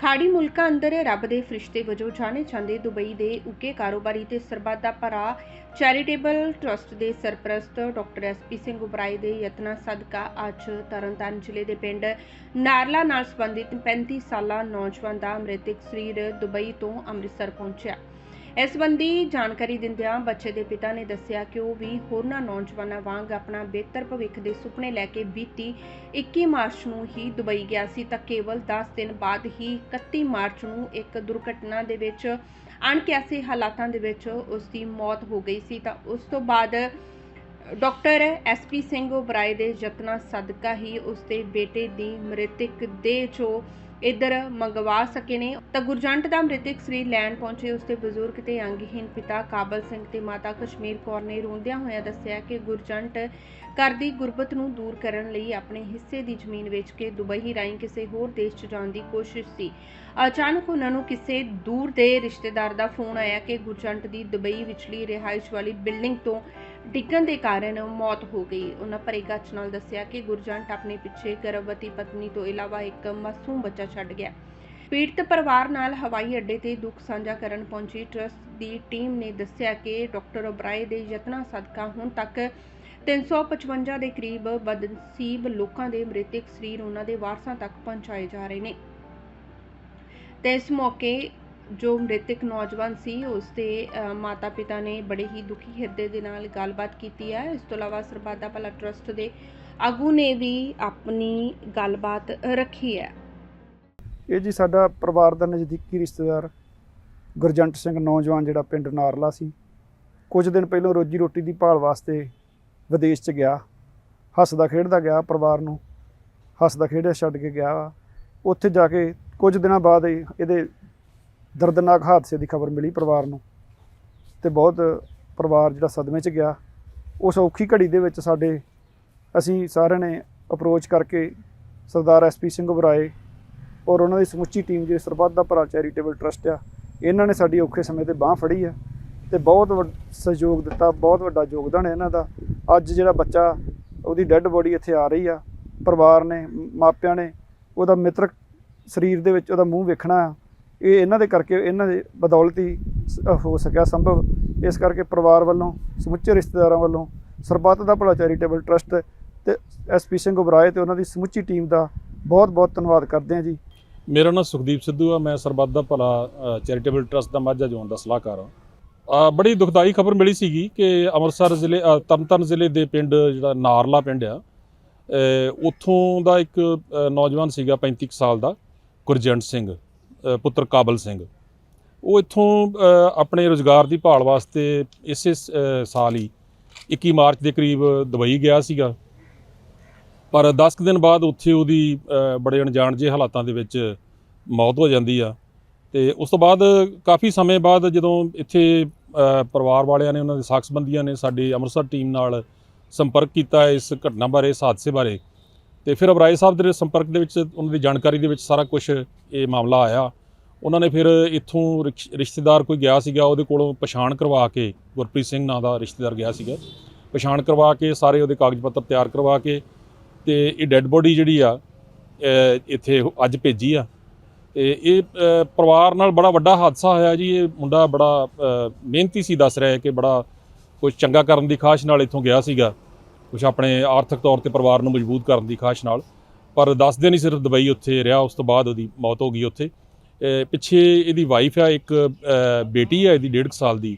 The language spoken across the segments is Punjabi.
ਖਾੜੀ ਮੁਲਕਾਂ ਅੰਦਰ ਰੱਬ ਦੇ ਫਰਿਸ਼ਤੇ ਵਜੋਂ ਜਾਣੇ ਜਾਂਦੇ ਦੁਬਈ ਦੇ ਉੱਕੇ ਕਾਰੋਬਾਰੀ ਤੇ ਸਰਬੱਤ ਦਾ ਭਰਾ ਚੈਰੀਟੇਬਲ ਟਰਸਟ ਦੇ ਸਰਪ੍ਰਸਤ ਡਾਕਟਰ ਐਸਪੀ ਸਿੰਘ ਉਬਰਾਏ ਦੇ ਯਤਨਾਂ ਸਦਕਾ ਅੱਜ ਤਰਨਤਾਰਨ ਜ਼ਿਲ੍ਹੇ ਦੇ ਪਿੰਡ ਨਾਰਲਾ ਨਾਲ ਸੰਬੰਧਿਤ 35 ਸਾਲਾ ਨੌਜਵਾਨ ਦਾ ਮ੍ਰਿਤਕ ਸਰੀਰ ਦੁਬਈ ਤੋਂ ਅੰਮ੍ਰਿਤਸਰ ਪਹੁੰਚਿਆ। ਇਸ ਸੰਬੰਧੀ ਜਾਣਕਾਰੀ ਦਿੰਦਿਆਂ ਬੱਚੇ ਦੇ ਪਿਤਾ ਨੇ ਦੱਸਿਆ ਕਿ ਉਹ ਵੀ ਹੋਰਨਾਂ ਨੌਜਵਾਨਾਂ ਵਾਂਗ ਆਪਣਾ ਬਿਹਤਰ ਭਵਿੱਖ ਦੇ ਸੁਪਨੇ ਲੈ ਕੇ ਬੀਤੀ 21 ਮਾਰਚ ਨੂੰ ਹੀ ਦੁਬਈ ਗਿਆ ਸੀ ਤਾਂ ਕੇਵਲ 10 ਦਿਨ ਬਾਅਦ ਹੀ 31 ਮਾਰਚ ਨੂੰ ਇੱਕ ਦੁਰਘਟਨਾ ਦੇ ਵਿੱਚ, ਅਣਕਿਆਸੇ ਹਾਲਾਤਾਂ ਦੇ ਵਿੱਚ ਉਸ ਦੀ ਮੌਤ ਹੋ ਗਈ ਸੀ ਤਾਂ ਉਸ ਤੋਂ ਬਾਅਦ ਡਾਕਟਰ ਐਸਪੀ ਸਿੰਘ ਓਬਰਾਏ ਦੇ ਯਤਨਾਂ ਸਦਕਾ ਹੀ ਉਸ ਦੇ ਬੇਟੇ ਦੀ ਮ੍ਰਿਤਕ ਦੇਹ ਜੋ ਇੱਧਰ ਮੰਗਵਾ ਸਕੇ ਨੇ। ਤਾਂ ਗੁਰਜੰਟ ਦਾ ਮ੍ਰਿਤਕ ਸਰੀਰ ਲੈਣ ਪਹੁੰਚੇ ਉਸ ਬਜ਼ੁਰਗ ਤੇ ਅੰਗਹੀਨ ਪਿਤਾ ਕਾਬਲ ਸਿੰਘ ਤੇ ਮਾਤਾ ਕਸ਼ਮੀਰ ਕੌਰ ਨੇ ਰੋਂਦਿਆਂ ਹੋਇਆਂ ਦੱਸਿਆ ਕਿ ਗੁਰਜੰਟ ਘਰ ਦੀ ਗੁਰਬਤ ਨੂੰ ਦੂਰ ਕਰਨ ਲਈ ਆਪਣੇ ਹਿੱਸੇ ਦੀ ਜ਼ਮੀਨ ਵੇਚ ਕੇ ਦੁਬਈ ਰਾਹੀਂ ਕਿਸੇ ਹੋਰ ਦੇਸ਼ 'ਚ ਜਾਣ ਦੀ ਕੋਸ਼ਿਸ਼ ਸੀ। ਅਚਾਨਕ ਉਹਨਾਂ ਨੂੰ ਕਿਸੇ ਦੂਰ ਦੇ ਰਿਸ਼ਤੇਦਾਰ ਦਾ ਫੋਨ ਆਇਆ ਕਿ ਗੁਰਜੰਟ ਦੀ ਦੁਬਈ ਵਿਚਲੀ ਰਿਹਾਇਸ਼ ਵਾਲੀ ਬਿਲਡਿੰਗ ਤੋਂ ਡਿੱਗਣ ਦੇ ਕਾਰਨ ਮੌਤ ਹੋ ਗਈ। ਉਹਨਾਂ ਭਰੇ ਨਾਲ ਦੱਸਿਆ ਕਿ ਗੁਰਜੰਟ ਆਪਣੇ ਪਿੱਛੇ ਗਰਭਵਤੀ ਪਤਨੀ ਤੋਂ ਇਲਾਵਾ ਇੱਕ ਮਾਸੂਮ ਬੱਚਾ ਛੱਡ ਗਿਆ। ਪੀੜਤ ਪਰਿਵਾਰ ਨਾਲ ਹਵਾਈ ਅੱਡੇ ਤੇ ਦੁੱਖ ਸਾਂਝਾ ਕਰਨ ਪਹੁੰਚੀ ਟਰਸਟ ਦੀ ਟੀਮ ਨੇ ਦੱਸਿਆ ਕਿ ਡਾਕਟਰ ਓਬਰਾਏ ਦੇ ਯਤਨਾਂ ਸਦਕਾ ਹੁਣ ਤੱਕ 355 ਦੇ ਕਰੀਬ ਬਦਨਸੀਬ ਲੋਕਾਂ ਦੇ ਮ੍ਰਿਤਕ ਸਰੀਰ ਉਹਨਾਂ ਦੇ ਵਾਰਸਾਂ ਤੱਕ ਪਹੁੰਚਾਏ ਜਾ ਰਹੇ ਨੇ। ਤੇ ਇਸ ਮੌਕੇ ਜੋ ਮ੍ਰਿਤਕ ਨੌਜਵਾਨ ਸੀ ਉਸ ਦੇ ਮਾਤਾ ਪਿਤਾ ਨੇ ਬੜੇ ਹੀ ਦੁਖੀ ਹਿਰਦੇ ਦੇ ਨਾਲ ਗੱਲਬਾਤ ਕੀਤੀ ਹੈ। ਇਸ ਤੋਂ ਇਲਾਵਾ ਸਰਬਾਦਾ ਭਲਾ ਟਰਸਟ ਦੇ ਆਗੂ ਨੇ ਵੀ ਆਪਣੀ ਗੱਲਬਾਤ ਰੱਖੀ ਹੈ। ਇਹ ਜੀ ਸਾਡਾ ਪਰਿਵਾਰ ਦਾ ਨਜ਼ਦੀਕੀ ਰਿਸ਼ਤੇਦਾਰ ਗੁਰਜੰਟ ਸਿੰਘ ਨੌਜਵਾਨ ਜਿਹੜਾ ਪਿੰਡ ਨਾਰਲਾ ਸੀ। ਕੁਝ ਦਿਨ ਪਹਿਲਾਂ ਰੋਜੀ ਰੋਟੀ ਦੀ ਭਾਲ ਵਾਸਤੇ ਵਿਦੇਸ਼ 'ਚ ਗਿਆ। ਹੱਸਦਾ ਖੇਡਦਾ ਗਿਆ ਪਰਿਵਾਰ ਨੂੰ। ਹੱਸਦਾ ਖੇਡਿਆ ਛੱਡ ਕੇ ਗਿਆ। ਵਾ ਉੱਥੇ ਜਾ ਕੇ ਕੁਝ ਦਿਨਾਂ ਬਾਅਦ ਇਹਦੇ ਦਰਦਨਾਕ ਹਾਦਸੇ ਦੀ ਖਬਰ ਮਿਲੀ ਪਰਿਵਾਰ ਨੂੰ ਤੇ ਬਹੁਤ ਪਰਿਵਾਰ ਜਿਹੜਾ ਸਦਮੇ 'ਚ ਗਿਆ। ਉਸ ਔਖੀ ਘੜੀ ਦੇ ਵਿੱਚ ਸਾਡੇ ਅਸੀਂ ਸਾਰਿਆਂ ਨੇ ਅਪਰੋਚ ਕਰਕੇ ਸਰਦਾਰ ਐਸਪੀ ਸਿੰਘ ਉਬਰਾਏ ਔਰ ਉਹਨਾਂ ਦੀ ਸਮੁੱਚੀ ਟੀਮ ਜਿਹੜੀ ਸਰਬੱਤ ਦਾ ਭਰਾ ਚੈਰੀਟੇਬਲ ਟਰਸਟ ਆ, ਇਹਨਾਂ ਨੇ ਸਾਡੀ ਔਖੇ ਸਮੇਂ ਤੇ ਬਾਹ ਫੜੀ ਆ ਤੇ ਬਹੁਤ ਵੱਡ- ਸਹਿਯੋਗ ਦਿੱਤਾ, ਬਹੁਤ ਵੱਡਾ ਯੋਗਦਾਨ ਹੈ ਇਹਨਾਂ ਦਾ। ਅੱਜ ਜਿਹੜਾ ਬੱਚਾ ਉਹਦੀ ਡੈੱਡ ਬੋਡੀ ਇੱਥੇ ਆ ਰਹੀ ਆ, ਪਰਿਵਾਰ ਨੇ, ਮਾਪਿਆਂ ਨੇ, ਉਹਦਾ ਮਿੱਤਰਕ ਸਰੀਰ ਦੇ ਵਿੱਚ ਉਹਦਾ ਮੂੰਹ ਵੇਖਣਾ ਆ ਇਹ ਇਹਨਾਂ ਦੇ ਕਰਕੇ ਇਹਨਾਂ ਦੇ ਬਦੌਲਤ ਹੀ ਹੋ ਸਕਿਆ ਸੰਭਵ। ਇਸ ਕਰਕੇ ਪਰਿਵਾਰ ਵੱਲੋਂ ਸਮੁੱਚੇ ਰਿਸ਼ਤੇਦਾਰਾਂ ਵੱਲੋਂ ਸਰਬੱਤ ਦਾ ਭਲਾ ਚੈਰੀਟੇਬਲ ਟਰਸਟ ਤੇ ਐਸਪੀ ਸਿੰਘ ਉਬਰਾਏ ਤੇ ਉਹਨਾਂ ਦੀ ਸਮੁੱਚੀ ਟੀਮ ਦਾ ਬਹੁਤ ਬਹੁਤ ਧੰਨਵਾਦ ਕਰਦੇ ਹਾਂ ਜੀ। ਮੇਰਾ ਨਾਮ ਸੁਖਦੀਪ ਸਿੱਧੂ ਆ ਮੈਂ ਸਰਬੱਤ ਦਾ ਭਲਾ ਚੈਰੀਟੇਬਲ ਟਰਸਟ ਦਾ ਮਾਝਾ ਜ਼ੋਨ ਦਾ ਸਲਾਹਕਾਰ ਹਾਂ। ਅ, ਬੜੀ ਦੁਖਦਾਈ ਖਬਰ ਮਿਲੀ ਸੀਗੀ ਕਿ ਅੰਮ੍ਰਿਤਸਰ ਜ਼ਿਲ੍ਹੇ ਅ, ਤਰਨਤਾਰਨ ਜ਼ਿਲ੍ਹੇ ਦੇ ਪਿੰਡ ਜਿਹੜਾ ਨਾਰਲਾ ਪਿੰਡ ਆ ਉੱਥੋਂ ਦਾ ਇੱਕ ਨੌਜਵਾਨ ਸੀਗਾ 35 ਕੁ ਸਾਲ ਦਾ ਗੁਰਜੰਟ ਸਿੰਘ। ਪੁੱਤਰ ਕਾਬਲ ਸਿੰਘ। ਉਹ ਇੱਥੋਂ ਆਪਣੇ ਰੋਜ਼ਗਾਰ ਦੀ ਭਾਲ ਵਾਸਤੇ ਇਸੇ ਸਾਲ ਹੀ 21 ਮਾਰਚ ਦੇ ਕਰੀਬ ਦੁਬਈ ਗਿਆ ਸੀਗਾ। ਪਰ 10 ਕੁ ਦਿਨ ਬਾਅਦ ਉੱਥੇ ਉਹਦੀ ਬੜੇ ਅਣਜਾਣ ਜਿਹੇ ਹਾਲਾਤਾਂ ਦੇ ਵਿੱਚ ਮੌਤ ਹੋ ਜਾਂਦੀ ਆ। ਤੇ ਉਸ ਤੋਂ ਬਾਅਦ ਕਾਫੀ ਸਮੇਂ ਬਾਅਦ ਜਦੋਂ ਇੱਥੇ ਪਰਿਵਾਰ ਵਾਲਿਆਂ ਨੇ, ਉਹਨਾਂ ਦੇ ਸਾਖ ਸੰਬੰਧੀਆਂ ਨੇ ਸਾਡੀ ਅੰਮ੍ਰਿਤਸਰ ਟੀਮ ਨਾਲ ਸੰਪਰਕ ਕੀਤਾ ਇਸ ਘਟਨਾ ਬਾਰੇ, ਇਸ ਹਾਦਸੇ ਬਾਰੇ ਤੇ ਫਿਰ ਅਬਰਾਏ ਸਾਹਿਬ ਦੇ ਸੰਪਰਕ ਦੇ ਵਿੱਚ ਉਹਨਾਂ ਦੀ ਜਾਣਕਾਰੀ ਦੇ ਵਿੱਚ ਸਾਰਾ ਕੁਝ ਇਹ ਮਾਮਲਾ ਆਇਆ। ਉਹਨਾਂ ਨੇ ਫਿਰ ਇੱਥੋਂ ਰਿਸ਼- ਰਿਸ਼ਤੇਦਾਰ ਕੋਈ ਗਿਆ ਸੀਗਾ, ਉਹਦੇ ਕੋਲੋਂ ਪਛਾਣ ਕਰਵਾ ਕੇ ਗੁਰਪ੍ਰੀਤ ਸਿੰਘ ਨਾਂ ਦਾ ਰਿਸ਼ਤੇਦਾਰ ਗਿਆ ਸੀਗਾ। ਪਛਾਣ ਕਰਵਾ ਕੇ ਸਾਰੇ ਉਹਦੇ ਕਾਗਜ਼ ਪੱਤਰ ਤਿਆਰ ਕਰਵਾ ਕੇ ਤੇ ਇਹ ਡੈੱਡ ਬੋਡੀ ਜਿਹੜੀ ਆ ਇੱਥੇ ਅੱਜ ਭੇਜੀ ਆ। ਤੇ ਇਹ ਪਰਿਵਾਰ ਨਾਲ ਬੜਾ ਵੱਡਾ ਹਾਦਸਾ ਹੋਇਆ ਜੀ। ਇਹ ਮੁੰਡਾ ਬੜਾ ਮਿਹਨਤੀ ਸੀ, ਦੱਸ ਰਿਹਾ ਹੈ ਕਿ ਬੜਾ ਕੁਝ ਚੰਗਾ ਕਰਨ ਦੀ ਖਾਸ਼ ਨਾਲ ਇੱਥੋਂ ਗਿਆ ਸੀਗਾ। ਕੁਝ ਆਪਣੇ ਆਰਥਿਕ ਤੌਰ ਤੇ ਪਰਿਵਾਰ ਨੂੰ ਮਜ਼ਬੂਤ ਕਰਨ ਦੀ ਖਾਸ਼ ਨਾਲ। ਪਰ 10 ਦਿਨ ਹੀ ਸਿਰਫ ਦੁਬਈ ਉੱਥੇ ਰਿਹਾ, ਉਸ ਤੋਂ ਬਾਅਦ ਉਹਦੀ ਮੌਤ ਹੋ ਗਈ ਉੱਥੇ। ਪਿੱਛੇ ਇਹਦੀ ਵਾਈਫ ਆ, ਇੱਕ ਬੇਟੀ ਆ, ਇਹਦੀ 1.5 ਸਾਲ ਦੀ।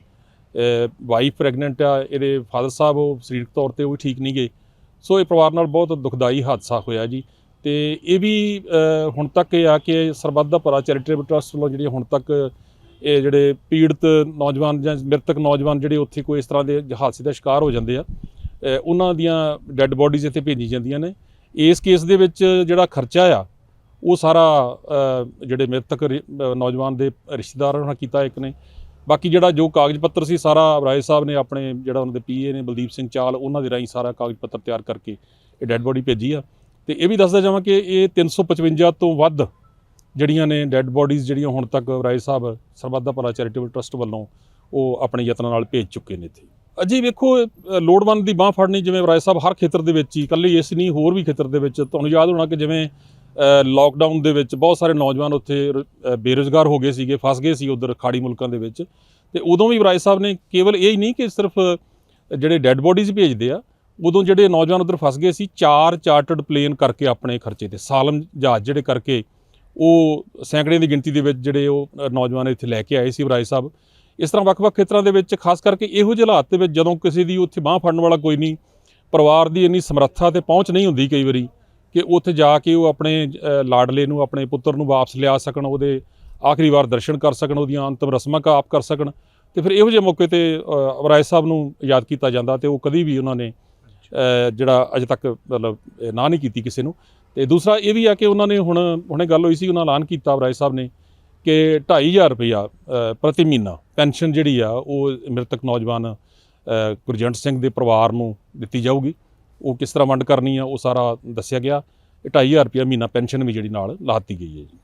ਵਾਈਫ ਪ੍ਰੈਗਨੈਂਟ ਆ, ਇਹਦੇ ਫਾਦਰ ਸਾਹਿਬ, ਉਹ ਸਰੀਰਕ ਤੌਰ ਤੇ ਉਹ ਵੀ ਠੀਕ ਨਹੀਂ ਗਏ। ਸੋ ਇਹ ਪਰਿਵਾਰ ਨਾਲ ਬਹੁਤ ਦੁਖਦਾਈ ਹਾਦਸਾ ਹੋਇਆ ਜੀ। ਤੇ ਇਹ ਵੀ ਹੁਣ ਤੱਕ ਇਹ ਆ ਕਿ ਸਰਬੱਤ ਦਾ ਭਰਾ ਚੈਰੀਟੇਬਲ ਟਰਸਟ ਵੱਲੋਂ ਜਿਹੜੀ ਹੁਣ ਤੱਕ ਇਹ ਜਿਹੜੇ ਪੀੜਤ ਨੌਜਵਾਨ ਜਾਂ ਮ੍ਰਿਤਕ ਨੌਜਵਾਨ ਜਿਹੜੇ ਉੱਥੇ ਕੋਈ ਇਸ ਤਰ੍ਹਾਂ ਦੇ ਹਾਦਸੇ ਦਾ ਸ਼ਿਕਾਰ ਹੋ ਜਾਂਦੇ ਆ ਉਹਨਾਂ ਦੀਆਂ ਡੈੱਡ ਬੋਡੀਜ਼ ਇੱਥੇ ਭੇਜੀ ਜਾਂਦੀਆਂ ਨੇ। ਇਸ ਕੇਸ ਦੇ ਵਿੱਚ ਜਿਹੜਾ ਖਰਚਾ ਆ, ਉਹ ਸਾਰਾ ਜਿਹੜੇ ਮ੍ਰਿਤਕ ਰਿ- ਨੌਜਵਾਨ ਦੇ ਰਿਸ਼ਤੇਦਾਰਾਂ ਨਾਲ ਕੀਤਾ ਇੱਕ ਨੇ। ਬਾਕੀ ਜਿਹੜਾ ਜੋ ਕਾਗਜ਼ ਪੱਤਰ ਸੀ, ਸਾਰਾ ਰਾਏ ਸਾਹਿਬ ਨੇ ਆਪਣੇ ਜਿਹੜਾ ਉਹਨਾਂ ਦੇ ਪੀਏ ਨੇ, ਬਲਦੀਪ ਸਿੰਘ ਚਾਲ, ਉਹਨਾਂ ਦੇ ਰਾਹੀਂ ਸਾਰਾ ਕਾਗਜ਼ ਪੱਤਰ ਤਿਆਰ ਕਰਕੇ ਇਹ ਡੈੱਡ ਬੋਡੀ ਭੇਜੀ ਆ। ਤੇ ਇਹ ਵੀ ਦੱਸਦਾ ਜਾਵਾਂ ਕਿ ਇਹ 355 ਤੋਂ ਵੱਧ ਜਿਹੜੀਆਂ ਨੇ ਡੈੱਡ ਬੋਡੀਜ਼ ਜਿਹੜੀਆਂ ਹੁਣ ਤੱਕ ਰਾਏ ਸਾਹਿਬ ਸਰਬੱਤ ਦਾ ਭਲਾ ਚੈਰੀਟੇਬਲ ਟਰਸਟ ਵੱਲੋਂ ਉਹ ਆਪਣੇ ਯਤਨਾਂ ਨਾਲ ਭੇਜ ਚੁੱਕੇ ਨੇ ਇੱਥੇ। ਅਜੇ ਵੇਖੋ ਲੋੜਵੰਦ ਦੀ ਬਾਹ ਫੜਨੀ, ਜਿਵੇਂ ਰਾਏ ਸਾਹਿਬ ਹਰ ਖੇਤਰ ਦੇ ਵਿੱਚ ਹੀ, ਇਕੱਲੇ ਇਸ ਨਹੀਂ, ਹੋਰ ਵੀ ਖੇਤਰ ਦੇ ਵਿੱਚ, ਤੁਹਾਨੂੰ ਯਾਦ ਹੋਣਾ ਕਿ ਜਿਵੇਂ ਲਾਕਡਾਊਨ ਦੇ ਵਿੱਚ ਬਹੁਤ ਸਾਰੇ ਨੌਜਵਾਨ ਉੱਥੇ ਰ- ਬੇਰੁਜ਼ਗਾਰ ਹੋ ਗਏ ਸੀਗੇ, ਫਸ ਗਏ ਸੀ ਉਧਰ ਖਾੜੀ ਮੁਲਕਾਂ ਦੇ ਵਿੱਚ। ਤੇ ਉਦੋਂ ਵੀ ਵਰਾਏ ਸਾਹਿਬ ਨੇ ਕੇਵਲ ਇਹ ਹੀ ਨਹੀਂ ਕਿ ਸਿਰਫ ਜਿਹੜੇ ਡੈੱਡ ਬੋਡੀਜ਼ ਭੇਜਦੇ ਆ, ਉਦੋਂ ਜਿਹੜੇ ਨੌਜਵਾਨ ਉਧਰ ਫਸ ਗਏ ਸੀ, ਚਾਰ ਚਾਰਟਰਡ ਪਲੇਨ ਕਰਕੇ ਆਪਣੇ ਖਰਚੇ ਤੇ, ਸਾਲਮ ਜਹਾਜ਼ ਜਿਹੜੇ ਕਰਕੇ ਉਹ ਸੈਂਕੜੇ ਦੀ ਗਿਣਤੀ ਦੇ ਵਿੱਚ ਜਿਹੜੇ ਉਹ ਨੌਜਵਾਨ ਇੱਥੇ ਲੈ ਕੇ ਆਏ ਸੀ ਵਰਾਏ ਸਾਹਿਬ। ਇਸ ਤਰ੍ਹਾਂ ਵੱਖ-ਵੱਖ ਖੇਤਰਾਂ ਦੇ ਵਿੱਚ, ਖਾਸ ਕਰਕੇ ਇਹੋ ਜਿਹੇ ਹਾਲਾਤ ਦੇ ਵਿੱਚ ਜਦੋਂ ਕਿਸੇ ਦੀ ਉੱਥੇ ਬਾਹ ਫੜਨ ਵਾਲਾ ਕੋਈ ਨਹੀਂ, ਪਰਿਵਾਰ ਦੀ ਇੰਨੀ ਸਮਰੱਥਾ ਤੇ ਪਹੁੰਚ ਨਹੀਂ ਹੁੰਦੀ ਕਈ ਵਾਰੀ ਕਿ ਉੱਥੇ ਜਾ ਕੇ ਉਹ ਆਪਣੇ ਲਾਡਲੇ ਨੂੰ, ਆਪਣੇ ਪੁੱਤਰ ਨੂੰ ਵਾਪਸ ਲਿਆ ਸਕਣ, ਉਹਦੇ ਆਖਰੀ ਵਾਰ ਦਰਸ਼ਨ ਕਰ ਸਕਣ, ਉਹਦੀਆਂ ਅੰਤਮ ਰਸਮਾਂ ਕਾ ਆਪ ਕਰ ਸਕਣ, ਤੇ ਫਿਰ ਇਹੋ ਜਿਹੇ ਮੌਕੇ ਤੇ ਰਾਏ ਸਾਹਿਬ ਨੂੰ ਯਾਦ ਕੀਤਾ ਜਾਂਦਾ ਤੇ ਉਹ ਕਦੀ ਵੀ ਉਹਨਾਂ ਨੇ ਜਿਹੜਾ ਅਜੇ ਤੱਕ ਮਤਲਬ ਨਾ ਨਹੀਂ ਕੀਤੀ ਕਿਸੇ ਨੂੰ। ਤੇ ਦੂਸਰਾ ਇਹ ਵੀ ਆ ਕਿ ਉਹਨਾਂ ਨੇ ਹੁਣ, ਹੁਣੇ ਗੱਲ ਹੋਈ ਸੀ, ਉਹਨਾਂ ਐਲਾਨ ਕੀਤਾ ਰਾਏ ਸਾਹਿਬ ਨੇ ਕਿ 2500 ਰੁਪਇਆ ਅ, ਪ੍ਰਤੀ ਮਹੀਨਾ ਪੈਨਸ਼ਨ ਜਿਹੜੀ ਆ ਉਹ ਮ੍ਰਿਤਕ ਨੌਜਵਾਨ ਗੁਰਜੰਟ ਸਿੰਘ ਦੇ ਪਰਿਵਾਰ ਨੂੰ ਦਿੱਤੀ ਜਾਊਗੀ। ਉਹ ਕਿਸ ਤਰ੍ਹਾਂ ਵੰਡ ਕਰਨੀ ਆ ਉਹ ਸਾਰਾ ਦੱਸਿਆ ਗਿਆ। ਇਹ 2500 ਰੁਪਇਆ ਮਹੀਨਾ ਪੈਨਸ਼ਨ ਵੀ ਜਿਹੜੀ ਨਾਲ ਲਾ ਦਿੱਤੀ ਗਈ ਹੈ ਜੀ।